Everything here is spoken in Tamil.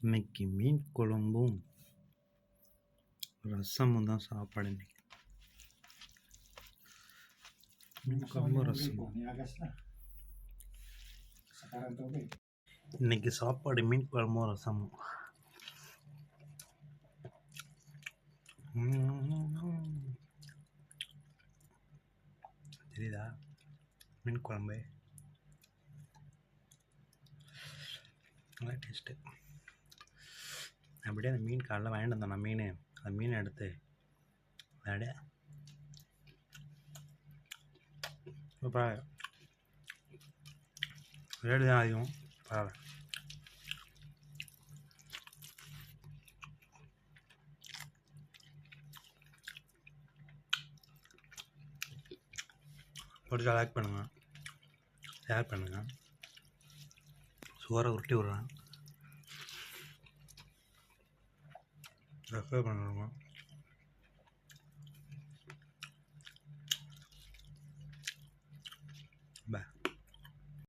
இன்னைக்கு மீன் குழம்பும் ரசமும் தான் சாப்பாடு இன்னைக்கு. மீன் குழம்பும் ரசம். இன்னைக்கு சாப்பாடு மீன் குழம்பும் ரசமும். தெரியுதா? மீன் குழம்பு. நல்லா டேஸ்ட்டு அப்படியே அந்த மீன் காலைல வாங்கிட்டு வந்தேன் நான் மீன். அந்த மீனை எடுத்து அப்படியே பரவாயில்ல ரேட்டு தான் அதிகம். பரவாயில்ல. பிடிச்சா லைக் பண்ணுங்கள் ஷேர் பண்ணுங்கள் சுவரை உருட்டி விட்றேன். 在喝吧，老公。拜。